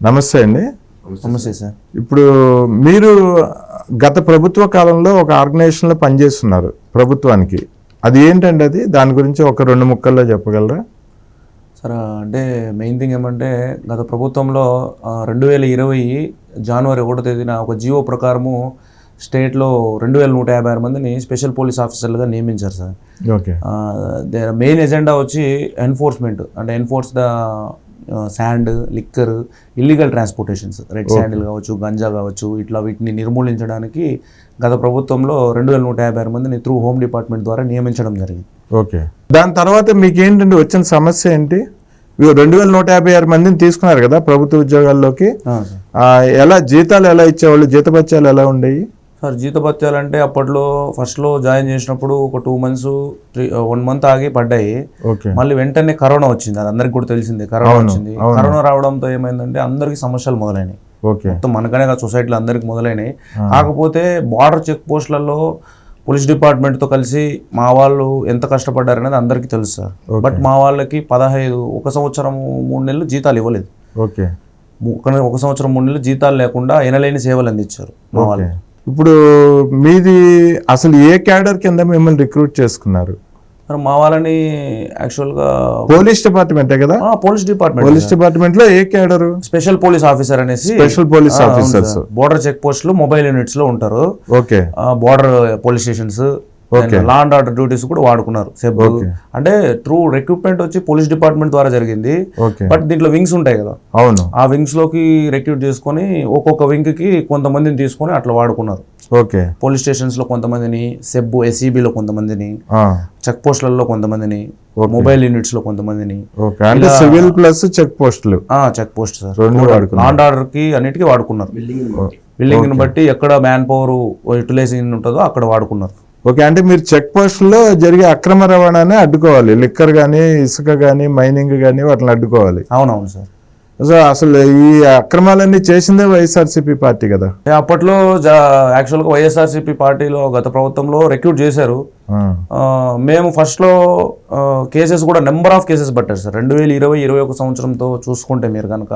నమస్తే అండి. నమస్తే సార్. ఇప్పుడు మీరు గత ప్రభుత్వ కాలంలో ఒక ఆర్గనైజేషన్లో పనిచేస్తున్నారు ప్రభుత్వానికి. అది ఏంటండి అది? దాని గురించి ఒక రెండు ముక్కల్లో చెప్పగలరా? సార్ అంటే మెయిన్ థింగ్ ఏమంటే గత ప్రభుత్వంలో రెండు వేల ఇరవై జనవరి ఒకటో తేదీన ఒక జియో ప్రకారము స్టేట్లో రెండు వేల నూట యాభై ఆరు మందిని స్పెషల్ పోలీస్ ఆఫీసర్లుగా నియమించారు సార్. ఓకే. మెయిన్ ఎజెండా వచ్చి ఎన్ఫోర్స్మెంట్ అంటే enforce the sand liquor illegal transportations red sandal కావచ్చు గంజా కావచ్చు ఇట్లా వీటిని నిర్మూలించడానికి గత ప్రభుత్వంలో రెండు వేల నూట యాభై ఆరు మందిని త్రూ హోమ్ డిపార్ట్మెంట్ ద్వారా నియమించడం జరిగింది. ఓకే దాని తర్వాత మీకు ఏంటంటే వచ్చిన సమస్య ఏంటి? రెండు వేల నూట యాభై ఆరు మందిని తీసుకున్నారు కదా ప్రభుత్వ ఉద్యోగాల్లోకి. ఎలా జీతాలు ఎలా ఇచ్చేవాళ్ళు? జీతపత్యాలు ఎలా ఉండేవి? సార్ జీతభత్యాలు అంటే అప్పట్లో ఫస్ట్లో జాయిన్ చేసినప్పుడు ఒక two months three one month ఆగి పడ్డాయి. ఓకే. మళ్ళీ వెంటనే కరోనా వచ్చింది. అది అందరికి కూడా తెలిసిందే కరోనా వచ్చింది. కరోనా రావడంతో ఏమైందంటే అందరికి సమస్యలు మొదలైనాయి. ఓకే. మొత్తం మనకనే కాదు సొసైటీలో అందరికి మొదలైనాయి. కాకపోతే బార్డర్ చెక్ పోస్టులలో పోలీస్ డిపార్ట్మెంట్తో కలిసి మా వాళ్ళు ఎంత కష్టపడ్డారనేది అందరికీ తెలుసు సార్. బట్ మా వాళ్ళకి పదహైదు ఒక సంవత్సరం మూడు నెలలు జీతాలు ఇవ్వలేదు. ఓకే. ఒక ఒక సంవత్సరం మూడు నెలలు జీతాలు లేకుండా ఎనలేని సేవలు అందించారు మా వాళ్ళు. ఇప్పుడు మీది అసలు ఏ క్యాడర్ కింద మిమ్మల్ని రిక్రూట్ చేసుకున్నారు? మరి మా వాళ్ళని యాక్చువల్గా పోలీస్ డిపార్ట్మెంటే కదా? Police department. పోలీస్ డిపార్ట్మెంట్లో ఏ క్యాడరు? స్పెషల్ పోలీస్ ఆఫీసర్ అనేసి special police officers. Border check పోస్టులు మొబైల్ యూనిట్స్లో ఉంటారు. Okay. Border police stations. Law and order duties కూడా వాడుకున్నారు. సెబ్ అంటే ట్రూ రిక్రూట్మెంట్ వచ్చి పోలీస్ డిపార్ట్మెంట్ ద్వారా జరిగింది. బట్ దీంట్లో వింగ్స్ ఉంటాయి కదా. అవును. ఆ వింగ్స్లోకి రిక్రూట్ చేసుకొని ఒక్కొక్క వింగ్కి కొంతమందిని తీసుకొని అట్లా వాడుకున్నారు. ఓకే. పోలీస్ స్టేషన్స్లో కొంతమందిని సెబ్లో కొంతమందిని ఆ, చెక్ పోస్టులలో కొంతమందిని మొబైల్ యూనిట్స్లో కొంతమందిని. ఓకే. అంటే సివిల్ ప్లస్ చెక్ పోస్టులు ఆ చెక్ పోస్ట్ సార్ లాండ్ ఆర్డర్కి అన్నిటికీ వాడుకున్నారు. బిల్డింగ్ని బట్టి. ఎక్కడ మ్యాన్ పవర్ యూటిలైజింగ్ ఉంటుందో అక్కడ వాడుకున్నారు. ఓకే అంటే మీరు చెక్ పోస్టుల్లో జరిగే అక్రమ రవాణాని అడ్డుకోవాలి. లిక్కర్ కానీ ఇసుక కానీ మైనింగ్ కానీ వాటిని అడ్డుకోవాలి. అవునవును సార్. సో అసలు ఈ అక్రమాలన్నీ చేసిందే వైఎస్ఆర్సీపీ పార్టీ కదా. అప్పట్లో యాక్చువల్గా వైఎస్ఆర్సీపీ పార్టీలో గత ప్రభుత్వంలో రిక్రూట్ చేశారు. మేము ఫస్ట్లో కేసెస్ కూడా నెంబర్ ఆఫ్ కేసెస్ పట్టారు సార్. రెండు వేల ఇరవై ఇరవై ఒక సంవత్సరంతో చూసుకుంటే మీరు కనుక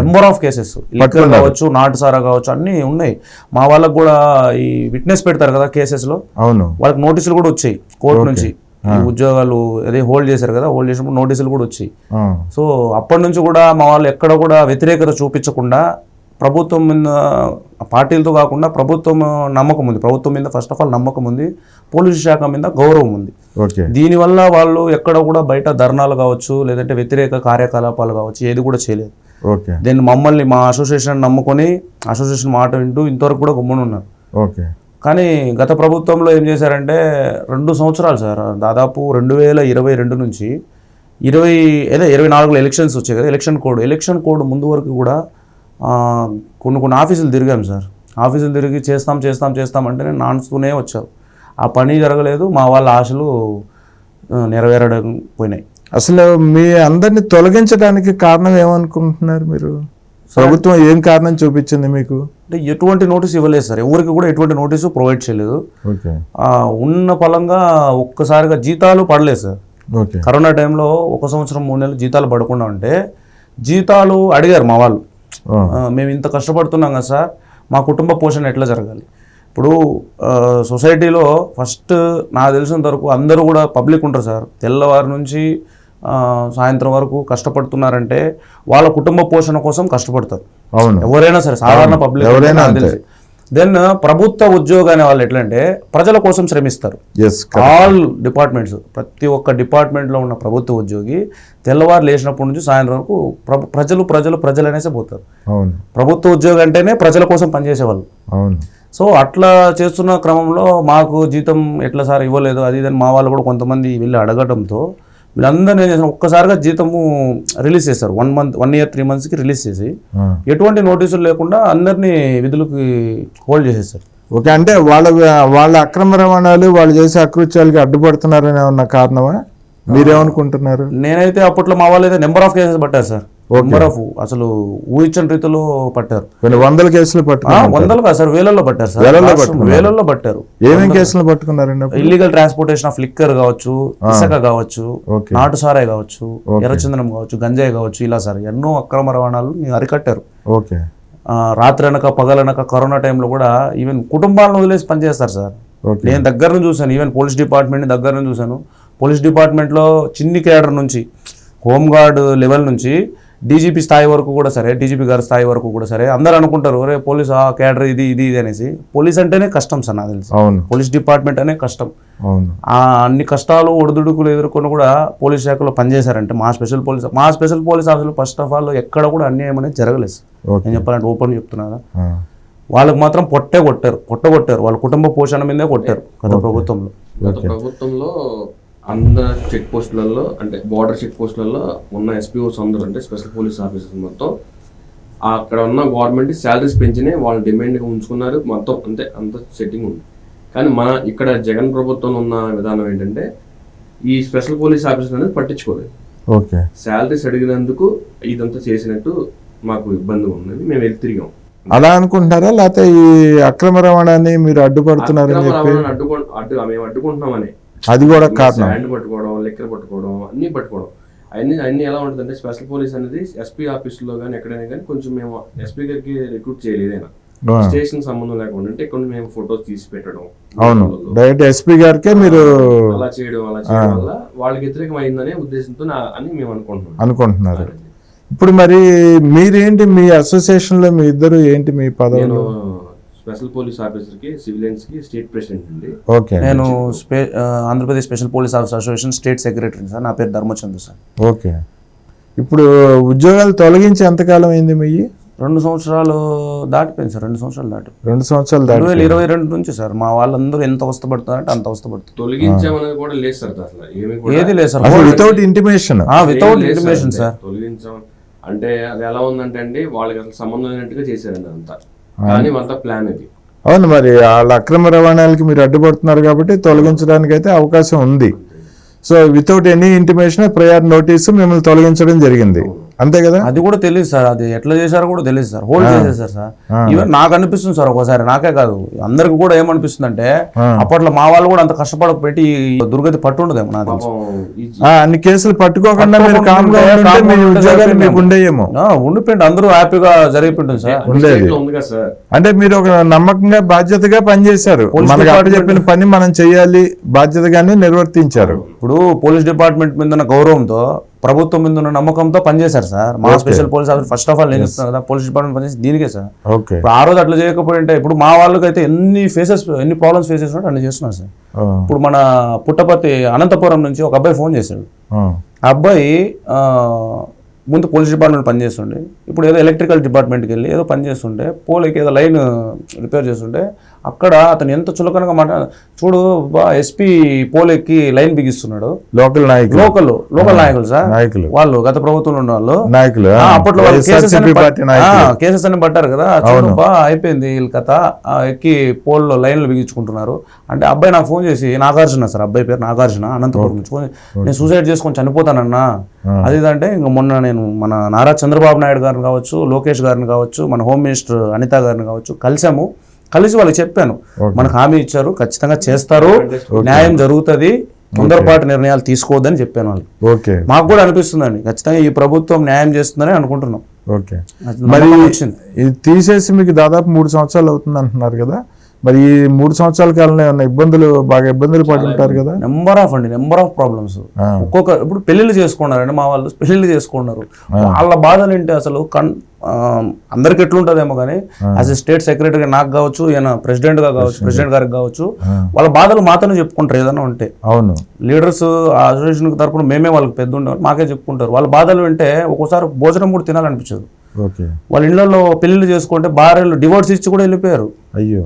నెంబర్ ఆఫ్ కేసెస్ లిక్కర్ కావచ్చు నాటుసారా కావచ్చు అన్నీ ఉన్నాయి. మా వాళ్ళకు కూడా ఈ విట్నెస్ పెడతారు కదా కేసెస్లో అవును. వాళ్ళకి నోటీసులు కూడా వచ్చాయి కోర్టు నుంచి. ఉద్యోగాలు అదే హోల్డ్ చేశారు కదా హోల్డ్ చేసినప్పుడు నోటీసులు కూడా వచ్చాయి. ఆ, సో అప్పటి నుంచి కూడా మా వాళ్ళు ఎక్కడ కూడా వ్యతిరేకత చూపించకుండా ప్రభుత్వం మీద పార్టీలతో కాకుండా ప్రభుత్వం నమ్మకం ఉంది. ప్రభుత్వం మీద ఫస్ట్ ఆఫ్ ఆల్ నమ్మకం ఉంది. పోలీసు శాఖ మీద గౌరవం ఉంది. దీనివల్ల వాళ్ళు ఎక్కడ కూడా బయట ధర్నాలు కావచ్చు లేదంటే వ్యతిరేక కార్యకలాపాలు కావచ్చు ఏది కూడా చేయలేదు. దీన్ని మమ్మల్ని మా అసోసియేషన్ నమ్ముకొని అసోసియేషన్ మాట వింటూ ఇంతవరకు కూడా గమ్మున ఉన్నారు. ఓకే. కానీ గత ప్రభుత్వంలో ఏం చేశారంటే రెండు సంవత్సరాలు సార్ దాదాపు రెండు వేల ఇరవై రెండు నుంచి ఇరవై ఏదో ఇరవై నాలుగులో ఎలక్షన్స్ వచ్చాయి కదా ఎలక్షన్ కోడ్ ఎలక్షన్ కోడ్ ముందు వరకు కూడా కొన్ని కొన్ని ఆఫీసులు తిరిగాం సార్. ఆఫీసులు తిరిగి చేస్తాం చేస్తాం చేస్తాం అంటే నేను నాన్స్తూనే వచ్చావు ఆ పని జరగలేదు మా వాళ్ళ ఆశలు నెరవేరడం పోయినాయి. అసలు మీ అందరిని తొలగించడానికి కారణం ఏమనుకుంటున్నారు మీరు? ప్రభుత్వం ఏం కారణం చూపించింది మీకు? అంటే ఎటువంటి నోటీస్ ఇవ్వలేదు సార్. ఎవరికి కూడా ఎటువంటి నోటీసు ప్రొవైడ్ చేయలేదు. ఉన్న పలంగా ఒక్కసారిగా జీతాలు పడలేదు సార్. కరోనా టైంలో ఒక సంవత్సరం మూడు నెలలు జీతాలు పడకుండా ఉంటే జీతాలు అడిగారు మా వాళ్ళు. మేము ఇంత కష్టపడుతున్నాం కదా సార్. మా కుటుంబ పోషణ ఎట్లా జరగాలి? ఇప్పుడు సొసైటీలో ఫస్ట్ నాకు తెలిసినంత వరకు అందరూ కూడా పబ్లిక్ ఉంటారు సార్. తెల్లవారు నుంచి సాయంత్రం వరకు కష్టపడుతున్నారంటే వాళ్ళ కుటుంబ పోషణ కోసం కష్టపడతారు. అవును. ఎవరైనా సరే సాధారణ పబ్లిక్ ఎవరైనా దెన్ ప్రభుత్వ ఉద్యోగ అనే వాళ్ళు ఎట్లంటే ప్రజల కోసం శ్రమిస్తారు. ఆల్ డిపార్ట్మెంట్స్ ప్రతి ఒక్క డిపార్ట్మెంట్లో ఉన్న ప్రభుత్వ ఉద్యోగి తెల్లవారు లేచినప్పటి నుంచి సాయంత్రం వరకు ప్ర- ప్రజలు ప్రజలు ప్రజలు అనేసే పోతారు ప్రభుత్వ ఉద్యోగి అంటేనే ప్రజల కోసం పనిచేసేవాళ్ళు. అవును. సో అట్లా చేస్తున్న క్రమంలో మాకు జీతం ఎట్లా సార్ ఇవ్వలేదు అది ఇదని మా వాళ్ళు కూడా కొంతమంది వెళ్ళి అడగడంతో వీళ్ళందరినీ ఏం చేశారు? ఒక్కసారిగా జీతము రిలీజ్ చేశారు. One month one year three మంత్స్కి రిలీజ్ చేసి. ఎటువంటి నోటీసులు లేకుండా అందరినీ విధులకి హోల్డ్ చేసేసారు ఓకే అంటే వాళ్ళ వాళ్ళ అక్రమ రవాణాలు వాళ్ళు చేసే అకృత్యాలకి అడ్డుపడుతున్నారని ఏమన్నా కారణమా? మీరేమనుకుంటున్నారు? నేనైతే అప్పట్లో మా వాళ్ళు అయితే నెంబర్ ఆఫ్ కేసెస్ పట్టారు సార్ నెంబర్ ఆఫ్ అసలు ఊహించని రీతిలో పట్టారు. వందల కేసులు పట్టుకున్నారు వందలు కాదు సార్ వేలల్లో పట్టారు సార్. వేలల్లో పట్టుకున్నారు. పట్టారు. ఏమేం కేసులు పట్టుకున్నారండి అప్పుడు? ఇల్లీగల్ ట్రాన్స్పోర్టేషన్ ఆఫ్ లిక్కర్ కావచ్చు ఇసుక కావచ్చు నాటు సారాయి కావచ్చు ఎర్రచందనం కావచ్చు గంజాయి కావచ్చు ఇలా సార్. ఎన్నో అక్రమ రవాణాలు అరికట్టారు. ఓకే. రాత్రి అనక పగలనక కరోనా టైంలో కూడా ఈవెన్ కుటుంబాలను వదిలేసి పనిచేస్తారు సార్. నేను దగ్గర నుంచి చూశాను ఈవెన్ పోలీస్ డిపార్ట్మెంట్ని దగ్గర నుంచి చూశాను. పోలీస్ డిపార్ట్మెంట్లో చిన్ని కేడర్ నుంచి హోంగార్డ్ లెవెల్ నుంచి డీజీపీ స్థాయి వరకు కూడా సరే డీజీపీ గారి స్థాయి వరకు కూడా సరే అందరూ అనుకుంటారు ఒరే పోలీస్ ఆ కేడర్ ఇది ఇది ఇది అనేసి. పోలీస్ అంటేనే కష్టం సార్ నాకు తెలిసి. అవును. పోలీస్ డిపార్ట్మెంట్ అనే కష్టం. అవును. ఆ అన్ని కష్టాలు ఒడిదుడుకులు ఎదుర్కొని కూడా పోలీస్ శాఖలో పనిచేశారంటే మా స్పెషల్ పోలీస్ మా స్పెషల్ పోలీస్ ఆఫీసులు ఫస్ట్ ఆఫ్ ఆల్ ఎక్కడ కూడా అన్యాయం అనేది జరగలేదు నేను చెప్పాలంటే ఓపెన్ చెప్తున్నా కదా. ఆ, వాళ్ళకి మాత్రం పొట్టే కొట్టారు పొట్ట కొట్టారు వాళ్ళ కుటుంబ పోషణ మీదే కొట్టారు గత ప్రభుత్వంలో. గత ప్రభుత్వంలో అందరు చెక్ పోస్టులలో అంటే బార్డర్ చెక్ పోస్టులలో ఉన్న ఎస్పీఓస్ అందరూ అంటే స్పెషల్ పోలీస్ ఆఫీసర్స్ మొత్తం అక్కడ ఉన్న గవర్నమెంట్ శాలరీస్ పెంచినే వాళ్ళ డిమాండ్గా ఉంచుకున్నారు. మొత్తం అంతే అంత సెట్టింగ్ ఉంది. కానీ మన ఇక్కడ జగన్ ప్రభుత్వంలో ఉన్న విధానం ఏంటంటే ఈ స్పెషల్ పోలీస్ ఆఫీసర్ అనేది పట్టించుకోలేదు. ఓకే. శాలరీస్ అడిగినందుకు ఇదంతా చేసినట్టు మాకు ఇబ్బంది ఉన్నది మేము వెళ్ళి తిరిగాం. అలా అనుకుంటున్నారా లేకపోతే ఈ అక్రమ రవాణాన్ని మీరు అడ్డుపడుతున్నారని చెప్పి? రవాణాను అడ్డు మేము అడ్డుకుంటున్నామని. అది కూడా కారణం. శాండ్ పట్టుకోవడం లెక్కలు పట్టుకోవడం అన్ని పట్టుకోవడం. అన్ని అన్ని ఎలా ఉంటుందంటే స్పెషల్ పోలీస్ అనేది ఎస్పీ ఆఫీసులో కానీ ఎక్కడైనా కానీ కొంచెం మేము ఎస్పీ గారికి రిక్రూట్ చేయలేదైనా స్టేషన్ సంబంధం లేకుండా అంటే కొన్ని మేము ఫొటోస్ తీసి పెట్టడం. అవును. డైరెక్ట్ ఎస్పీ గారికే మీరు అలా చేయడం అలా చేయడం వల్ల వాళ్ళకి వ్యతిరేకం అయిందనే ఉద్దేశంతో నా- అని మేము అనుకుంటున్నాం. అనుకుంటున్నారు. ఇప్పుడు మరి మీరేంటి మీ అసోసియేషన్లో మీ ఇద్దరు ఏంటి మీ పదవులు? స్పెషల్ పోలీస్ ఆఫీసర్కి సివిలియన్స్కి స్టేట్ ప్రెసిడెంట్ అండి. ఓకే నేను స్పే Andhra Pradesh special police officer association state secretary sir. నా పేరు ధర్మచంద్ర సార్. ఓకే. ఇప్పుడు ఉద్యోగాలు తొలగించి ఎంతకాలం అయింది మీ? రెండు సంవత్సరాలు దాటిపోయింది సార్. రెండు సంవత్సరాలు దాటి. రెండు సంవత్సరాలు రెండు దాటి వేల ఇరవై రెండు నుంచి సార్. మా వాళ్ళందరూ ఎంత అవస్థపడుతున్నారంటే అంత అవస్థపడుతుంది. తొలగించామనేది కూడా లేదు సార్ అసలు. ఏమి కూడా ఏది లేదు sir. Without intimation without intimation అంటే సార్ తొలగించాం. అంటే అది ఎలా ఉందంటే అండి వాళ్ళకి అసలు సంబంధం లేనట్టుగా చేశారండి అంతా కానీ అంతా ప్లాన్ అది అవును మరి వాళ్ళ అక్రమ రవాణాలకి మీరు అడ్డుపడుతున్నారు కాబట్టి తొలగించడానికి అయితే అవకాశం ఉంది. So without any intimation prior notice మిమ్మల్ని తొలగించడం జరిగింది. అంతే కదా? అది కూడా తెలియదు సార్ అది ఎట్లా చేశారో కూడా తెలియదు సార్. హోల్డ్ చేసేసారు సార్. ఈవెన్ నాకు అనిపిస్తుంది సార్ ఒకసారి నాకే కాదు. అందరికి కూడా ఏమనిపిస్తుంది అంటే అప్పట్లో మా వాళ్ళు కూడా అంత కష్టపడకపోయి ఈ దుర్గతి పట్టుండదేమో నాకు అన్ని కేసులు పట్టుకోకుండా మీరు ఉద్యోగాలు. మీకు ఉండేయేమో. ఉండిపోయింది అందరూ హ్యాపీగా జరిగిపోయింది సార్. ఉండేది. అంటే మీరు ఒక నమ్మకంగా బాధ్యతగా పనిచేశారు. మనకు చెప్పిన పని మనం చేయాలి బాధ్యతగానే నిర్వర్తించారు. ఇప్పుడు పోలీస్ డిపార్ట్మెంట్ మీద ఉన్న గౌరవంతో ప్రభుత్వం మీద ఉన్న నమ్మకంతో పనిచేశారు సార్. మా special police officer first of all నేను చెప్తున్నాను కదా పోలీస్ డిపార్ట్మెంట్ పనిచేసి దీనికే సార్. ఓకే ఇప్పుడు ఆ రోజు అట్లా చేయకపోయింటే ఇప్పుడు మా వాళ్ళకైతే ఎన్ని ఫేసెస్ ఎన్ని ప్రాబ్లమ్స్ ఫేస్ చేసినట్టు అన్ని చేస్తున్నారు సార్. ఇప్పుడు మన పుట్టపర్తి అనంతపురం నుంచి ఒక అబ్బాయి ఫోన్ చేశాడు. ఆ, అబ్బాయి ముందు పోలీస్ డిపార్ట్మెంట్ పనిచేస్తుండే ఇప్పుడు ఏదో ఎలక్ట్రికల్ డిపార్ట్మెంట్కి వెళ్ళి ఏదో పని చేస్తుంటే పోలీకి ఏదో లైన్ రిపేర్ చేస్తుంటే అక్కడ అతను ఎంత చులకనగా మాట చూడు ఎస్పీ పోలీకి లైన్ బిగిస్తున్నాడు. లోకల్ నాయకులు. లోకల్ లోకల్ నాయకులు సార్. నాయకులు. వాళ్ళు గత ప్రభుత్వంలో ఉన్న వాళ్ళు. నాయకులు అప్పట్లో కేసెస్ అన్ని పట్టారు కదా. చూడు బా అయిపోయింది వీళ్ళ కథ. ఎక్కి పోల్లో లైన్లు బిగించుకుంటున్నారు. అంటే అబ్బాయి నాకు ఫోన్ చేసి నాగార్జున సార్ అబ్బాయి పేరు నాగార్జున అనంతపురం నుంచి ఫోన్ నేను సూసైడ్ చేసుకొని చనిపోతానన్నా. అది ఇదంటే ఇంకా మొన్న నేను మన నారా చంద్రబాబు నాయుడు గారిని కావచ్చు లోకేష్ గారిని కావచ్చు మన హోమ్ మినిస్టర్ అనిత గారిని కావచ్చు కలిసాము. కలిసి వాళ్ళకి చెప్పాను. మనకు హామీ ఇచ్చారు ఖచ్చితంగా చేస్తారు. న్యాయం జరుగుతుంది తొందరపాటు నిర్ణయాలు తీసుకోవద్దని చెప్పాను వాళ్ళు ఓకే. మాకు కూడా అనిపిస్తుందండి. ఖచ్చితంగా ఈ ప్రభుత్వం న్యాయం చేస్తుందని అనుకుంటున్నాం. ఓకే. మరి ఇది తీసేసి మీకు దాదాపు మూడు సంవత్సరాలు అవుతుంది అంటున్నారు కదా. మరి ఈ మూడు సంవత్సరాల కాలంలో ఏమైనా ఇబ్బందులు బాగా ఇబ్బందులు పడి ఉంటారు కదా? నెంబర్ ఆఫ్ అండి నెంబర్ ఆఫ్ ప్రాబ్లమ్స్. ఒక్కొక్క ఇప్పుడు పెళ్ళిళ్ళు చేసుకున్నారండి మా వాళ్ళు పెళ్ళిళ్ళు చేసుకున్నారు. వాళ్ళ బాధలు ఏంటి అసలు? కన్ అందరికి ఎట్లుంటదేమో కానీ యాజ్ ఎ స్టేట్ సెక్రటరీగా నాకు కావచ్చు ఈయన ప్రెసిడెంట్గా కావచ్చు ప్రెసిడెంట్ గారికి కావచ్చు వాళ్ళ బాధలు మాతోనే చెప్పుకుంటారు ఏదైనా ఉంటే. అవును. లీడర్స్ అసోసియేషన్ తరపున మేమే వాళ్ళకి పెద్ద ఉండేవారు మాకే చెప్పుకుంటారు. వాళ్ళ బాధలు వింటే ఒక్కోసారి భోజనం కూడా తినాలనిపించదు. వాళ్ళ ఇళ్ళలో పెళ్ళిళ్ళు చేసుకుంటే భార్యలు డివోర్స్ ఇచ్చి కూడా వెళ్ళిపోయారు. అయ్యో.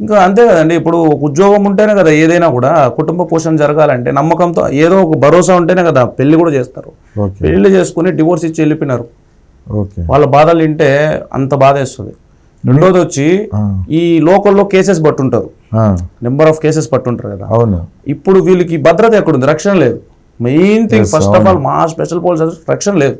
ఇంకా అంతే కదండి. ఇప్పుడు ఒక ఉద్యోగం ఉంటేనే కదా ఏదైనా కూడా కుటుంబ పోషణ జరగాలంటే నమ్మకంతో ఏదో ఒక భరోసా ఉంటేనే కదా పెళ్ళి కూడా చేస్తారు. పెళ్ళి చేసుకుని డివోర్స్ ఇచ్చి వెళ్ళిపోయినారు. వాళ్ళ బాధలు వింటే అంత బాధ వేస్తుంది రెండోది వచ్చి ఈ లోకల్లో కేసెస్ పట్టుంటారు. నెంబర్ ఆఫ్ కేసెస్ పట్టుంటారు కదా. అవును. ఇప్పుడు వీళ్ళకి భద్రత ఎక్కడుంది? రక్షణ లేదు. Main thing first of all మా స్పెషల్ పోలీస్ రక్షణ లేదు.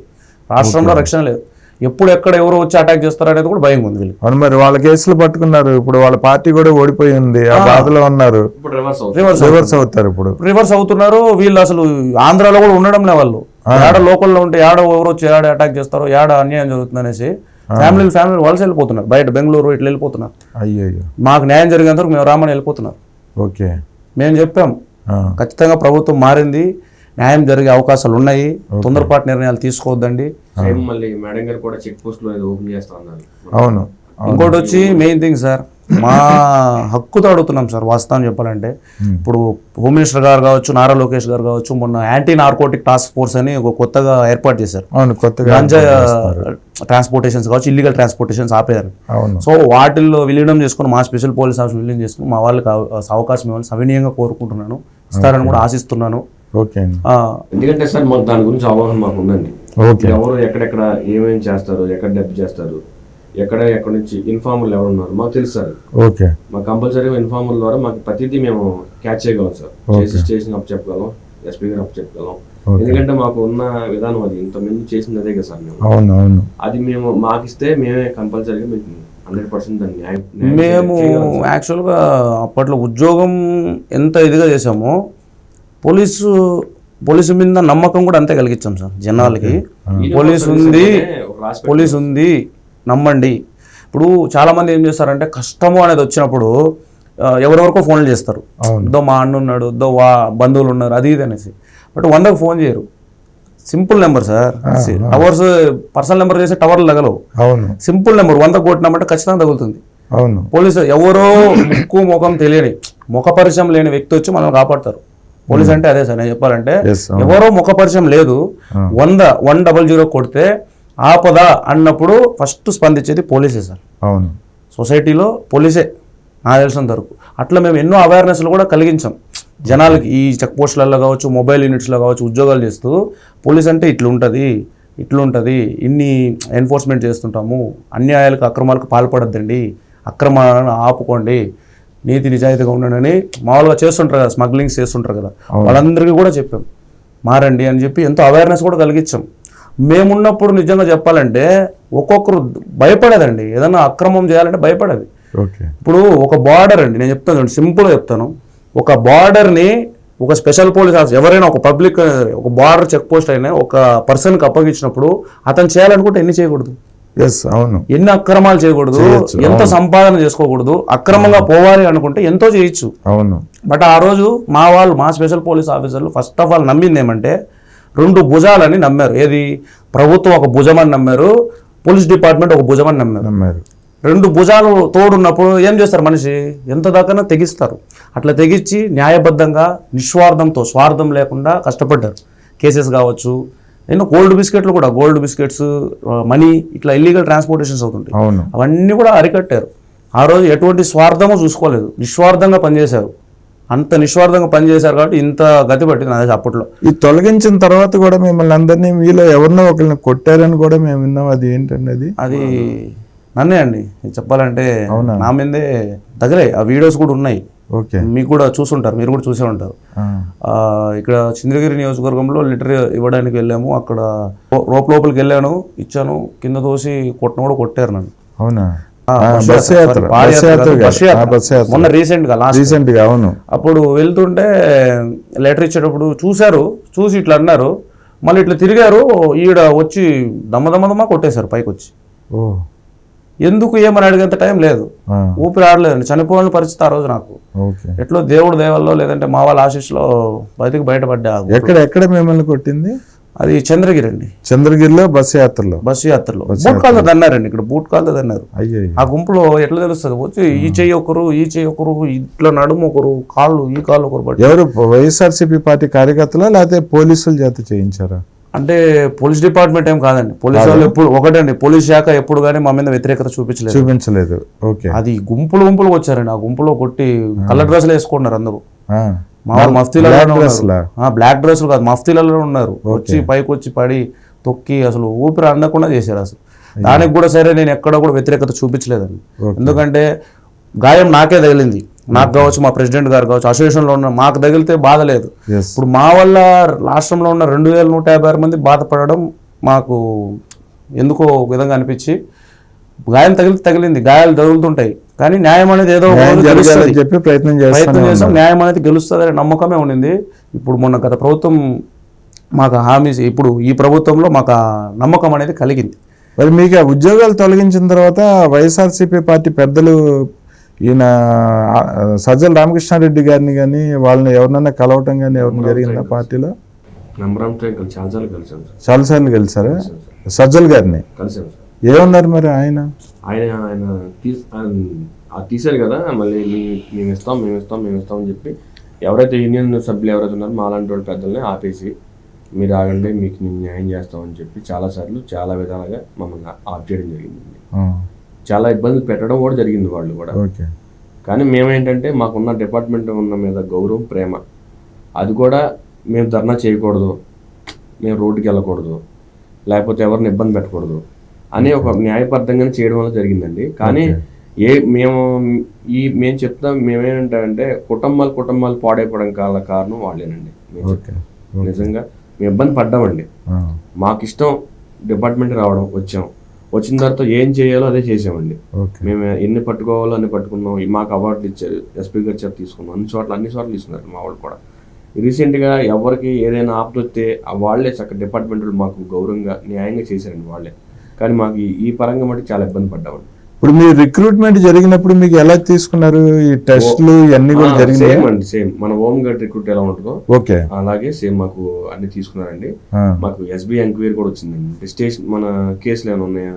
రాష్ట్రంలో రక్షణ లేదు. ఎప్పుడు ఎక్కడ ఎవరు వచ్చి అటాక్ చేస్తారు అనేది కూడా భయం ఉంది అవును మరి వాళ్ళ కేసులు పట్టుకున్నారు. ఇప్పుడు వాళ్ళ పార్టీ కూడా ఓడిపోయి ఉంది. ఆ బాధలో ఉన్నారు. ఇప్పుడు రివర్స్ రివర్స్ అవుతారు ఇప్పుడు. రివర్స్ అవుతున్నారు. వీళ్ళు అసలు ఆంధ్రాలో కూడా ఉండడంలే వాళ్ళు. ఏడ లోకల్లో ఉంటే ఏడ ఎవరు వచ్చి ఏడ అటాక్ చేస్తారో ఏడ అన్యాయం జరుగుతుంది అనేసి ఫ్యామిలీలు ఫ్యామిలీ వలస వెళ్ళిపోతున్నారు. బయట బెంగళూరు ఇట్లా వెళ్ళిపోతున్నారు. అయ్యయ్యో. మాకు న్యాయం జరిగేంత వరకు మేము రామని వెళ్ళిపోతున్నారు ఓకే. మేము చెప్పాం. ఖచ్చితంగా ప్రభుత్వం మారింది. న్యాయం జరిగే అవకాశాలు ఉన్నాయి. తొందరపాటు నిర్ణయాలు తీసుకోవద్దండి. సేమ్ మళ్ళీ మేడం గారు కూడా చెక్ పోస్ట్లో ఏదో ఓపెన్ చేస్తా ఉన్నారు. అవును. ఇంకోటి వచ్చి మెయిన్ థింగ్ సార్ మా హక్కుతో అడుగుతున్నాం సార్ వాస్తవం చెప్పాలంటే. ఇప్పుడు హోమ్ మినిస్టర్ గారు కావచ్చు నారా లోకేష్ గారు కావచ్చు మొన్న యాంటీ నార్కోటిక్ టాస్క్ ఫోర్స్ అని ఒక కొత్తగా ఏర్పాటు చేశారు. అవును కొత్తగా గాంజా ట్రాన్స్పోర్టేషన్స్ కావచ్చు ఇల్లీగల్ ట్రాన్స్పోర్టేషన్స్ ఆపేయారు అవును. సో వాటిల్లో విలీనం చేసుకుని మా స్పెషల్ పోలీస్ ఆఫీస్ విలీనం చేసుకుని మా వాళ్ళకి అవ- అవకాశం ఇవ్వాలని సవినీయంగా కోరుకుంటున్నాను. ఇస్తారని కూడా ఆశిస్తున్నాను. ఓకే ఎందుకంటే సార్ మాకు దాని గురించి అవగాహన మాకు ఉందండి. ఓకే. ఎవరు ఎక్కడెక్కడ ఏమేమి చేస్తారు ఎక్కడ డబ్బు చేస్తారు ఎక్కడ ఎక్కడ నుంచి ఇన్ఫార్మర్లు ఎవరు ఉన్నారు మాకు తెలుసు సార్. ఓకే. మా కంపల్సరీ ఇన్ఫార్మర్ ద్వారా మాకు ప్రతిదీ మేము క్యాచ్ చేయగలం సార్. చేసి స్టేషన్ అప్ చెప్పగలం ఎస్పీ గారు అప్ చెప్పగలం. ఎందుకంటే మాకు ఉన్న విధానం అది ఇంత ముందు చేసింది అదే కదా సార్ మేము. అవును అవును. అది మేము మాకు ఇస్తే మేమే కంపల్సరీగా మీకు హండ్రెడ్ పర్సెంట్ దాన్ని న్యాయం న్యాయం మేము. యాక్చువల్గా అప్పట్లో ఉద్యోగం ఎంత ఇదిగా చేసామో పోలీసు పోలీసు మీద నమ్మకం కూడా అంతే కలిగించాం సార్ జనాలకి. పోలీస్ ఉంది పోలీస్ ఉంది నమ్మండి. ఇప్పుడు చాలా మంది ఏం చేస్తారంటే కష్టము అనేది వచ్చినప్పుడు ఎవరెవరికో ఫోన్లు చేస్తారు. దో మా అన్న ఉన్నాడు దో వా బంధువులు ఉన్నారు అది ఇది అనేసి. బట్ వందకు ఫోన్ చేయరు. Simple number sir towers personal number చేసే టవర్లు తగలవు. అవును. సింపుల్ నెంబర్ వంద కొట్టినామంటే ఖచ్చితంగా తగులుతుంది. అవును. పోలీసు ఎవరో ముక్కు ముఖం తెలియని ముఖ పరిచయం లేని వ్యక్తి వచ్చి మనల్ని కాపాడతారు. పోలీస్ అంటే అదే సార్ నేను చెప్పాలంటే. ఎవరో ముఖ పరిచయం లేదు వంద వన్ డబల్ జీరో కొడితే ఆపద అన్నప్పుడు ఫస్ట్ స్పందించేది పోలీసే సార్. అవును. సొసైటీలో పోలీసే నాకు తెలిసినంత వరకు. అట్లా మేము ఎన్నో అవేర్నెస్లు కూడా కలిగించాం. జనాలకి ఈ చెక్ పోస్టులలో కావచ్చు మొబైల్ యూనిట్స్లో కావచ్చు ఉద్యోగాలు చేస్తూ పోలీస్ అంటే ఇట్లా ఉంటుంది ఇట్లుంటుంది ఇన్ని ఎన్ఫోర్స్మెంట్ చేస్తుంటాము అన్యాయాలకు అక్రమాలకు పాల్పడద్దండి అక్రమాలను ఆపుకోండి నీతి నిజాయితీగా ఉండండి మామూలుగా చేస్తుంటారు కదా స్మగ్లింగ్స్ చేస్తుంటారు కదా. వాళ్ళందరికీ కూడా చెప్పాం. మారండి అని చెప్పి ఎంతో అవేర్నెస్ కూడా కలిగించాం. మేమున్నప్పుడు నిజంగా చెప్పాలంటే ఒక్కొక్కరు భయపడేదండి. ఏదైనా అక్రమం చేయాలంటే భయపడేది. ఇప్పుడు ఒక బార్డర్ అండి నేను చెప్తాను చూడండి సింపుల్గా చెప్తాను. ఒక బార్డర్ని ఒక స్పెషల్ పోలీస్ ఆఫీసర్ ఎవరైనా ఒక పబ్లిక్ ఒక బార్డర్ చెక్ పోస్ట్ అయినా ఒక పర్సన్కి అప్పగించినప్పుడు అతను చేయాలనుకుంటే ఎన్ని చేయకూడదు? ఎస్ అవును. ఎన్ని అక్రమాలు చేయకూడదు ఎంత సంపాదన చేసుకోకూడదు అక్రమంగా పోవాలి అనుకుంటే ఎంతో చేయొచ్చు. అవును. బట్ ఆ రోజు మా వాళ్ళు మా స్పెషల్ పోలీస్ ఆఫీసర్లు ఫస్ట్ ఆఫ్ ఆల్ నమ్మింది ఏమంటే రెండు భుజాలని నమ్మారు. ఏది? ప్రభుత్వం ఒక భుజమని నమ్మారు పోలీస్ డిపార్ట్మెంట్ ఒక భుజమని నమ్మారు. నమ్మారు. రెండు భుజాలు తోడున్నప్పుడు ఏం చేస్తారు మనిషి? ఎంత దాకా తెగిస్తారు. అట్లా తెగించి న్యాయబద్ధంగా నిస్వార్థంతో స్వార్థం లేకుండా కష్టపడ్డారు. కేసెస్ కావచ్చు ఎన్నో గోల్డ్ బిస్కెట్లు కూడా గోల్డ్ బిస్కెట్స్ మనీ ఇట్లా ఇల్లీగల్ ట్రాన్స్పోర్టేషన్స్ అవుతుంటాయి. అవును. అవన్నీ కూడా అరికట్టారు. ఆ రోజు ఎటువంటి స్వార్థము చూసుకోలేదు. నిస్వార్థంగా పనిచేశారు. అంత నిస్వార్థంగా పనిచేశారు కాబట్టి ఇంత గతి పట్టింది అదే అప్పట్లో. ఈ తొలగించిన తర్వాత కూడా మిమ్మల్ని అందరినీ మీలో ఎవరినో ఒకరిని కొట్టారని కూడా మేము విన్నాం. అది ఏంటండి అది అది నన్నే అండి. చెప్పాలంటే? నా మీదే దగ్గరే. ఆ వీడియోస్ కూడా ఉన్నాయి. ఓకే. మీకు కూడా చూసుంటారు మీరు కూడా చూసే ఉంటారు. ఇక్కడ చంద్రగిరి నియోజకవర్గంలో లిటర్ ఇవ్వడానికి వెళ్ళాము. అక్కడ రోప్ లోపలికి వెళ్ళాను ఇచ్చాను. కింద తోసి కొట్టను కూడా కొట్టారు నన్ను. అవునా? మొన్న రీసెంట్గా రీసెంట్గా అవును. అప్పుడు వెళ్తుంటే లెటర్ ఇచ్చేటప్పుడు చూశారు చూసి ఇట్లా అన్నారు. మళ్ళీ ఇట్లా తిరిగారు ఈడ వచ్చి దమ్మ దమ్మ దమ్మ కొట్టేశారు పైకి వచ్చి ఓ. ఎందుకు ఏమని అడిగేంత టైం లేదు. ఊపిరి ఆడలేదండి. చనిపోవాలని పరిస్థితి ఆ రోజు నాకు. ఎట్లో దేవుడు దేవల్లో లేదంటే మా వాళ్ళ ఆశీస్సులో బతికి బయటపడ్డా ఎక్కడ ఎక్కడ మిమ్మల్ని కొట్టింది? అది చంద్రగిరి అండి. చంద్రగిరిలో బస్సు యాత్రలో? బస్సు యాత్రలో. బూట్ కాల్తో దన్నారండి ఇక్కడ. బూట్ కాల్తో దన్నారు. అయ్యో ఆ గుంపులో ఎట్లా తెలుస్తుంది? వచ్చి ఈ చెయ్యి ఒకరు ఈ చెయ్యి ఒకరు ఇట్లా నడుము ఒకరు కాళ్ళు ఈ కాళ్ళు ఒకరు ఎవరు వైఎస్ఆర్సీపీ పార్టీ కార్యకర్తలా లేకపోతే పోలీసుల చేత చేయించారా? అంటే పోలీస్ డిపార్ట్మెంట్ ఏం కాదండి. పోలీస్ వాళ్ళు ఎప్పుడు ఒకటండి. పోలీస్ శాఖ ఎప్పుడు కానీ మా మీద వ్యతిరేకత చూపించలేదు. చూపించలేదు. ఓకే. అది గుంపులు గుంపులు వచ్చారండి. ఆ గుంపులో కొట్టి కలర్ డ్రెస్సులు వేసుకున్నారు అందరూ. మా వాళ్ళు మఫ్తీలలో బ్లాక్ డ్రెస్సులు? కాదు మఫ్తీలలో ఉన్నారు. వచ్చి పైకి వచ్చి పడి తొక్కి అసలు ఊపిరి అందకుండా చేశారు అసలు. దానికి కూడా సరే నేను ఎక్కడ కూడా వ్యతిరేకత చూపించలేదండి. ఎందుకంటే గాయం నాకే తగిలింది. నాకు కావచ్చు మా ప్రెసిడెంట్ గారు కావచ్చు అసోసియేషన్లో ఉన్న మాకు తగిలితే బాధ లేదు. ఇప్పుడు మా వల్ల రాష్ట్రంలో ఉన్న రెండు వేల నూట యాభై ఆరు మంది బాధపడడం మాకు ఎందుకో ఒక విధంగా అనిపించి గాయం తగిలితే తగిలింది. గాయాలు తగులుతుంటాయి కానీ న్యాయం అనేది ఏదో గెలుస్తది. చెప్పి ప్రయత్నం ప్రయత్నం చేస్తాను చేసాం న్యాయం అనేది గెలుస్తుందనే నమ్మకమే ఉండింది. ఇప్పుడు మొన్న గత ప్రభుత్వం మాకు హామీ ఇప్పుడు ఈ ప్రభుత్వంలో మాకు నమ్మకం అనేది కలిగింది. మరి మీకు ఉద్యోగాలు తొలగించిన తర్వాత వైఎస్ఆర్సీపీ పార్టీ పెద్దలు ఈయన సజ్జల రామకృష్ణారెడ్డి గారిని కానీ వాళ్ళని ఎవరినైనా కలవటం కానీ ఎవరిని జరిగిందా పార్టీలో? చాలాసార్లు కలిసాం సార్. చాలాసార్లు కలిసారా సజ్జల్ గారిని? ఏమన్నారు మరి ఆయన? ఆయన ఆయన తీశారు కదా మళ్ళీ మేము ఇస్తాం మేము ఇస్తాం మేము ఇస్తాం అని చెప్పి ఎవరైతే యూనియన్ సభ్యులు ఎవరైతే ఉన్నారో మా లాంటి వాళ్ళ పెద్దల్ని ఆపేసి మీరు ఆగండి మీకు మేము న్యాయం చేస్తామని చెప్పి చాలాసార్లు చాలా విధాలుగా మమ్మల్ని ఆఫ్ చేయడం జరిగింది చాలా ఇబ్బందులు పెట్టడం కూడా జరిగింది వాళ్ళు కూడా. ఓకే. కానీ మేమేంటంటే మాకున్న డిపార్ట్మెంట్ ఉన్న మీద గౌరవం ప్రేమ. అది కూడా మేము ధర్నా చేయకూడదు. మేము రోడ్డుకి వెళ్ళకూడదు. లేకపోతే ఎవరిని ఇబ్బంది పెట్టకూడదు అని ఒక న్యాయబద్ధంగానే చేయడం వల్ల జరిగిందండి. కానీ ఏ మేము ఈ మేము చెప్తాం మేమేంటంటే కుటుంబాలు కుటుంబాలు పాడైపోవడం కాల కారణం వాళ్ళేనండి. నిజంగా మేము ఇబ్బంది పడ్డామండి. మాకు ఇష్టం డిపార్ట్మెంట్ రావడం వచ్చాం. వచ్చిన తర్వాత ఏం చేయాలో అదే చేసామండి. మేము ఎన్ని పట్టుకోవాలో అన్ని పట్టుకున్నాం. మాకు అవార్డులు ఇచ్చారు. ఎస్పీ గారు చేత తీసుకున్నాం. అన్ని చోట్ల అన్ని చోట్ల తీసుకున్నారు మా వాళ్ళు కూడా. రీసెంట్గా ఎవరికి ఏదైనా ఆపద వస్తే ఆ వాళ్ళే చక్క డిపార్ట్మెంట్ మాకు గౌరవంగా న్యాయంగా చేశారండి వాళ్ళే. కానీ మాకు ఈ- పరంగా మట్టి చాలా ఇబ్బంది పడ్డామండి. ఇప్పుడు మీ రిక్రూట్మెంట్ జరిగినప్పుడు మీకు ఎలా తీసుకున్నారు? ఈ టెస్ట్లు ఇవన్నీ కూడా జరిగినాయి? సేమ్ అండి సేమ్ మన హోమ్ గార్డ్ రిక్రూట్ ఎలా ఉంటుందో ఓకే. అలాగే సేమ్ మాకు అన్ని తీసుకున్నారండి. మాకు ఎస్బీ ఎంక్వైరీ కూడా వచ్చిందండి. స్టేషన్ మన కేసులు ఏమైనా ఉన్నాయా?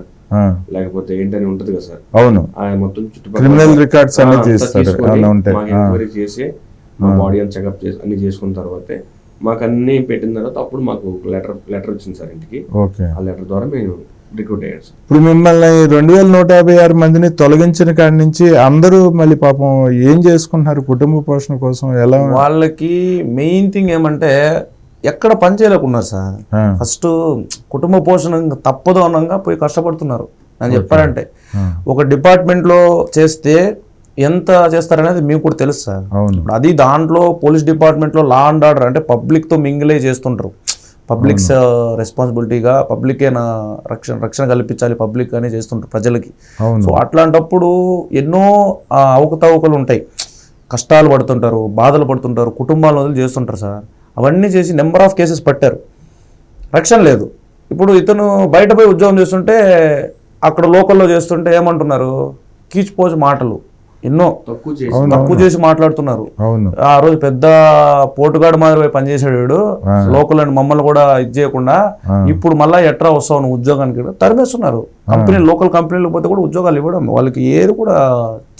లేకపోతే ఏంటని ఉంటుంది కదా సార్? అవును. ఆయన మొత్తం చుట్టుపక్కల క్రిమినల్ రికార్డ్స్ అన్ని తీసుకొని అలా ఉంటాయి మాకు ఎంక్వైరీ చేసి మా బాడీ అంతా చెకప్ చేసి అన్ని చేసుకున్న తర్వాతే మాకు అన్ని పెట్టిన తర్వాత అప్పుడు మాకు లెటర్ లెటర్ వచ్చింది సార్ ఇంటికి. ఓకే. ఆ లెటర్ ద్వారా మేము రిక్రూట్ అయ్యాడు సార్. ఇప్పుడు మిమ్మల్ని రెండు వేల నూట యాభై ఆరు మందిని తొలగించిన కాడి నుంచి అందరూ మళ్ళీ పాపం ఏం చేసుకుంటున్నారు? కుటుంబ పోషణ కోసం ఎలా వాళ్ళకి మెయిన్ థింగ్ ఏమంటే ఎక్కడ పని చేయలేకున్నారు సార్. ఫస్ట్ కుటుంబ పోషణ తప్పదు అనంగా పోయి కష్టపడుతున్నారు. నేను చెప్పారంటే ఒక డిపార్ట్మెంట్లో చేస్తే ఎంత చేస్తారనేది మీకు కూడా తెలుసు సార్. అది దాంట్లో పోలీస్ డిపార్ట్మెంట్లో లా అండ్ ఆర్డర్ అంటే పబ్లిక్తో మింగిలే చేస్తుంటారు. పబ్లిక్ రెస్పాన్సిబిలిటీగా పబ్లికే నా రక్షణ రక్షణ కల్పించాలి పబ్లిక్ అని చేస్తుంటారు ప్రజలకి. సో అట్లాంటప్పుడు ఎన్నో అవకతవకలు ఉంటాయి. కష్టాలు పడుతుంటారు బాధలు పడుతుంటారు కుటుంబాలను వదిలి చేస్తుంటారు సార్. అవన్నీ చేసి నెంబర్ ఆఫ్ కేసెస్ పట్టారు. రక్షణ లేదు. ఇప్పుడు ఇతను బయట పోయి ఉద్యోగం చేస్తుంటే అక్కడ లోకల్లో చేస్తుంటే ఏమంటున్నారు? కీచిపోచి మాటలు. ఎన్నో తక్కువ చేసి. మాట్లాడుతున్నారు. అవును. ఆ రోజు పెద్ద పోటుగాడు మాదిరి పోయి పనిచేసాడు వీడు. లోకల్ అని మమ్మల్ని కూడా ఇది చేయకుండా ఇప్పుడు మళ్ళీ ఎట్రా వస్తావు నువ్వు ఉద్యోగానికి కూడా తరిమేస్తున్నారు. కంపెనీ లోకల్ కంపెనీలకు పోతే కూడా ఉద్యోగాలు ఇవ్వడం వాళ్ళకి ఏది కూడా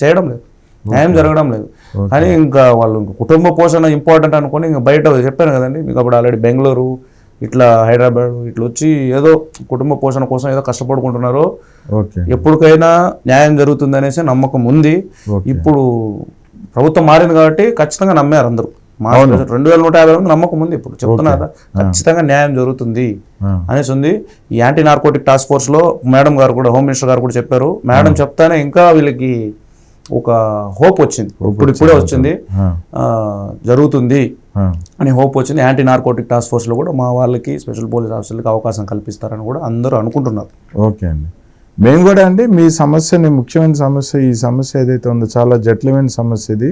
చేయడం లేదు. న్యాయం జరగడం లేదు. కానీ ఇంకా వాళ్ళు ఇంకా కుటుంబ పోషణ ఇంపార్టెంట్ అనుకొని ఇంకా బయట చెప్పాను కదండి. మీకు అప్పుడు ఆల్రెడీ బెంగళూరు ఇట్లా హైదరాబాద్ ఇట్లా వచ్చి ఏదో కుటుంబ పోషణ కోసం ఏదో కష్టపడుకుంటున్నారు ఎప్పటికైనా న్యాయం జరుగుతుంది అనేసి నమ్మకం ఉంది. ఇప్పుడు ప్రభుత్వం మారింది కాబట్టి ఖచ్చితంగా నమ్మారు అందరూ. రెండు వేల నూట యాభై మంది నమ్మకం ఉంది ఇప్పుడు. చెప్తున్నా కదా ఖచ్చితంగా న్యాయం జరుగుతుంది అనేసి ఉంది. ఈ యాంటీ నార్కోటిక్ టాస్క్ ఫోర్స్లో మేడం గారు కూడా హోమ్ మినిస్టర్ గారు కూడా చెప్పారు. మేడం చెప్తానే ఇంకా వీళ్ళకి ఒక హోప్ వచ్చింది. ఇప్పుడు ఇప్పుడే వచ్చింది. జరుగుతుంది. అని హోప్ వచ్చింది. యాంటీ నార్కోటిక్ టాస్క్ ఫోర్స్లో కూడా మా వాళ్ళకి స్పెషల్ పోలీస్ ఆఫీసర్లకి అవకాశం కల్పిస్తారని కూడా అందరూ అనుకుంటున్నారు. ఓకే అండి. మేము కూడా అండి మీ సమస్యని ముఖ్యమైన సమస్య ఈ సమస్య ఏదైతే ఉందో చాలా జటిలమైన సమస్య ఇది.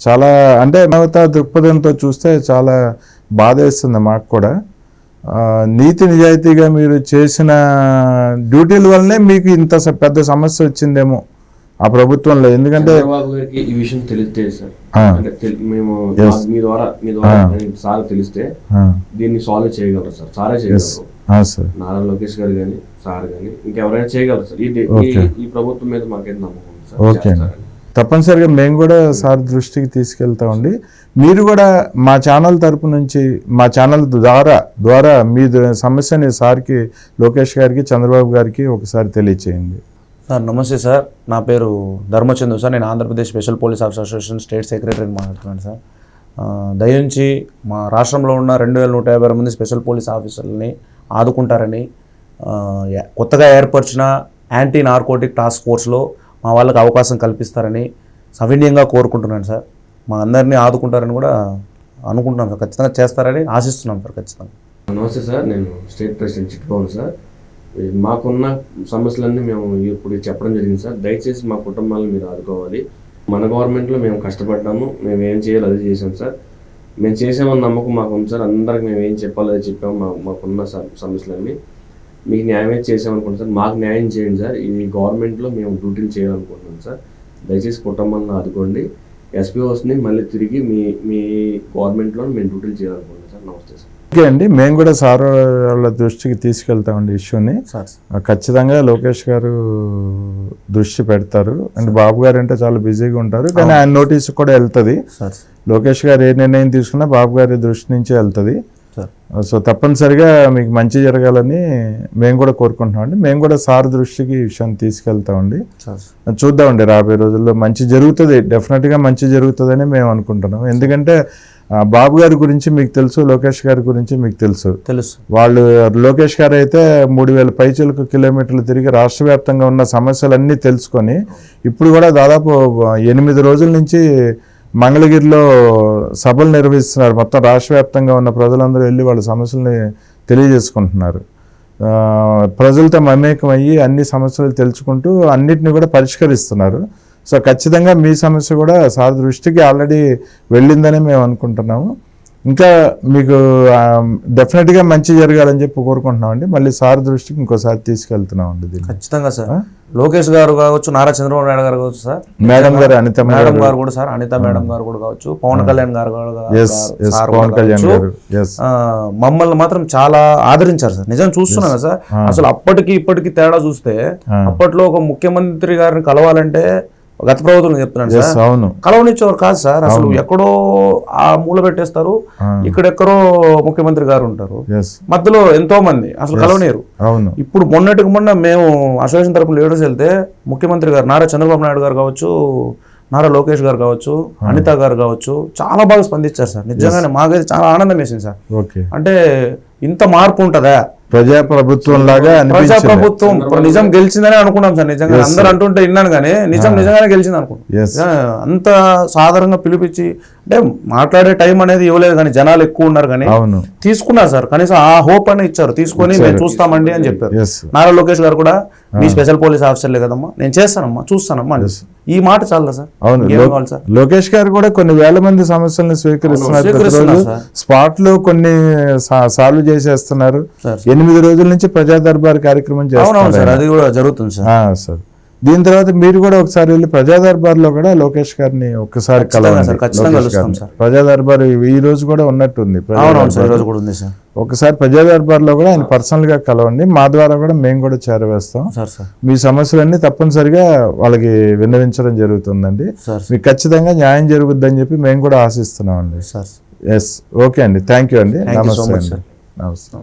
చాలా అంటే మానవతా దృక్పథంతో చూస్తే చాలా బాధ వేస్తుంది మాకు కూడా. నీతి నిజాయితీగా మీరు చేసిన డ్యూటీల వల్లనే మీకు ఇంత పెద్ద సమస్య వచ్చిందేమో. ఆ ప్రభుత్వంలో. ఎందుకంటే ఈ విషయం తెలిస్తే సార్. మేము మా- ద్వారా మీ ద్వారా సార్ తెలిస్తే దీన్ని సాల్వ్ చేయగలరు సార్. సారే చేయగలరు. నారా లోకేష్ గారు కానీ సార్ కానీ ఇంకెవరైనా చేయగలరు సార్. ఈ- ప్రభుత్వం మీద మాకేం నమ్మకం ఓకే. తప్పనిసరిగా మేము కూడా సార్ దృష్టికి తీసుకెళ్తామండి మీరు కూడా మా ఛానల్ తరపు నుంచి మా ఛానల్ ద్వారా ద్వారా మీ సమస్యని సార్కి లోకేష్ గారికి చంద్రబాబు గారికి ఒకసారి తెలియచేయండి. సార్ నమస్తే సార్. నా పేరు ధర్మచందు సార్. నేను Andhra Pradesh special police officer association state సెక్రటరీని మాట్లాడుతున్నాను సార్. దయించి మా రాష్ట్రంలో ఉన్న రెండు వేల నూట యాభై ఆరు మంది స్పెషల్ పోలీస్ ఆఫీసర్లని ఆదుకుంటారని కొత్తగా ఏర్పరిచిన యాంటీ నార్కోటిక్ టాస్క్ ఫోర్స్లో మా వాళ్ళకి అవకాశం కల్పిస్తారని సవినీయంగా కోరుకుంటున్నాను సార్. మా అందరినీ ఆదుకుంటారని కూడా అనుకుంటున్నాం సార్. ఖచ్చితంగా చేస్తారని ఆశిస్తున్నాం సార్. ఖచ్చితంగా. నమస్తే సార్. నేను స్టేట్ ప్రెసిడెంట్ చిట్టుకోను సార్. మాకున్న సమస్యలన్నీ మేము ఇప్పుడు చెప్పడం జరిగింది సార్. దయచేసి మా కుటుంబాలను మీరు ఆదుకోవాలి. మన గవర్నమెంట్లో మేము కష్టపడ్డాము. మేము ఏం చేయాలో అది చేసాం సార్. మేము చేసామన్న నమ్మకం మాకు ఉంది సార్. అందరికి మేము ఏం చెప్పాలో అది చెప్పాము. మా మాకున్న స- సమస్యలన్నీ మీకు న్యాయం చేసామనుకుంటున్నాం సార్. మాకు న్యాయం చేయండి సార్. ఇది గవర్నమెంట్లో మేము డ్యూటీలు చేయాలనుకుంటున్నాం సార్. దయచేసి కుటుంబాలను ఆదుకోండి. ఎస్పీఓస్ని మళ్ళీ తిరిగి మీ మీ గవర్నమెంట్లో మేము డ్యూటీలు చేయాలనుకుంటున్నాం సార్. నమస్తే సార్. ఓకే అండి. మేము కూడా సార్ వాళ్ళ దృష్టికి తీసుకెళ్తామండి ఇష్యూని. ఖచ్చితంగా లోకేష్ గారు దృష్టి పెడతారు. అండ్ బాబు గారు అంటే చాలా బిజీగా ఉంటారు. కానీ ఆయన నోటీస్ కూడా వెళ్తుంది. లోకేష్ గారు ఏ నిర్ణయం తీసుకున్నా బాబు గారి దృష్టి నుంచే వెళ్తుంది. సో తప్పనిసరిగా మీకు మంచి జరగాలని మేము కూడా కోరుకుంటున్నామండి మేము కూడా సార్ దృష్టికి ఈ విషయాన్ని తీసుకెళ్తామండి చూద్దామండి రాబోయే రోజుల్లో మంచి జరుగుతుంది. డెఫినెట్గా మంచి జరుగుతుందని మేము అనుకుంటున్నాం. ఎందుకంటే బాబు గారి గురించి మీకు తెలుసు లోకేష్ గారి గురించి మీకు తెలుసు. తెలుసు. వాళ్ళు లోకేష్ గారు అయితే మూడు వేల పైచలకు కిలోమీటర్లు తిరిగి రాష్ట్ర వ్యాప్తంగా ఉన్న సమస్యలన్నీ తెలుసుకొని ఇప్పుడు కూడా దాదాపు ఎనిమిది రోజుల నుంచి మంగళగిరిలో సభలు నిర్వహిస్తున్నారు. మొత్తం రాష్ట్ర వ్యాప్తంగా ఉన్న ప్రజలందరూ వెళ్ళి వాళ్ళ సమస్యల్ని తెలియజేసుకుంటున్నారు. ప్రజలతో మమేకం అయ్యి అన్ని సమస్యలు తెలుసుకుంటూ అన్నిటిని కూడా పరిష్కరిస్తున్నారు. సో ఖచ్చితంగా మీ సమస్య కూడా సార్ దృష్టికి ఆల్రెడీ వెళ్ళిందని మేము అనుకుంటున్నాము. ఇంకా మీకు డెఫినెట్గా మంచి జరగాలని చెప్పి కోరుకుంటున్నామండి. మళ్ళీ సార్ దృష్టికి ఇంకోసారి తీసుకెళ్తున్నామండి దీన్ని. ఖచ్చితంగా సార్. లోకేష్ గారు కావచ్చు నారా చంద్రబాబు నాయుడు గారు కావచ్చు సార్. మేడం గారు అనిత మేడం గారు. కూడా సార్ అనిత మేడం గారు కూడా కావచ్చు పవన్ కళ్యాణ్ గారు పవన్ కళ్యాణ్. గారు. మమ్మల్ని మాత్రం చాలా ఆదరించారు సార్. నిజం చూస్తున్నాం కదా సార్. అసలు అప్పటికి ఇప్పటికి తేడా చూస్తే అప్పట్లో ఒక ముఖ్యమంత్రి గారిని కలవాలంటే గత ప్రభుత్వం చెప్తున్నాను సార్. అవును. కలవనిచ్చేవారు కాదు సార్. అసలు ఎక్కడో ఆ మూల పెట్టేస్తారు. ఇక్కడెక్కడో ముఖ్యమంత్రి గారు ఉంటారు. మధ్యలో ఎంతో మంది అసలు కలవనీరు అవును. ఇప్పుడు మొన్నటికి మొన్న మేము అసోసియేషన్ తరపున లీడర్స్ వెళ్తే ముఖ్యమంత్రి గారు నారా చంద్రబాబు నాయుడు గారు కావచ్చు నారా లోకేష్ గారు కావచ్చు అనిత గారు కావచ్చు చాలా బాగా స్పందించారు సార్. నిజంగానే మాకైతే చాలా ఆనందం వేసింది సార్. అంటే ఇంత మార్పు ఉంటుందా? ప్రజా ప్రభుత్వం లాగా ప్రజా అనిపించింది. ప్రభుత్వం నిజం గెలిచిందని అనుకున్నాం సార్ నిజంగా. అందరూ అంటుంటే విన్నాను కానీ నిజం నిజంగానే గెలిచింది అనుకున్నాం. అంత సాధారణంగా పిలిపించి అంటే మాట్లాడే టైం అనేది ఇవ్వలేదు కానీ జనాలు ఎక్కువ ఉన్నారు కానీ అవును. తీసుకున్నారు సార్. కనీసం ఆ హోప్ అని ఇచ్చారు. తీసుకొని మేము చూస్తామండి అని చెప్పారు. నారా లోకేష్ గారు కూడా మీ స్పెషల్ పోలీస్ ఆఫీసర్లే కదమ్మా నేను చేస్తానమ్మా చూస్తానమ్మా. ఈ మాట చాలదా సార్? అవును. సార్? లోకేష్ గారు కూడా కొన్ని వేల మంది సమస్యలను స్వీకరిస్తున్నారు. స్పాట్లో కొన్ని సాల్వ్ చేసేస్తున్నారు. సార్. ఎనిమిది రోజుల నుంచి ప్రజా దర్బార్ కార్యక్రమం చేస్తున్నారు సార్ అది కూడా జరుగుతుంది సార్. ఆ, సార్. దీని తర్వాత మీరు కూడా ఒకసారి వెళ్ళి ప్రజా దర్బార్లో కూడా లోకేష్ గారిని ఒక్కసారి కలవండి. ప్రజా దర్బార్ ఈ రోజు కూడా ఉన్నట్టుంది. ఒకసారి ప్రజా దర్బార్. లో కూడా ఆయన పర్సనల్గా కలవండి. మా ద్వారా కూడా మేము కూడా చేరవేస్తాం. మీ సమస్యలన్నీ తప్పనిసరిగా వాళ్ళకి విన్నవించడం జరుగుతుందండి. మీకు ఖచ్చితంగా న్యాయం జరుగుద్దని చెప్పి మేము కూడా ఆశిస్తున్నామండి. సార్ ఎస్ ఓకే అండి. థ్యాంక్ యూ అండి. నమస్తే అండి. నమస్తే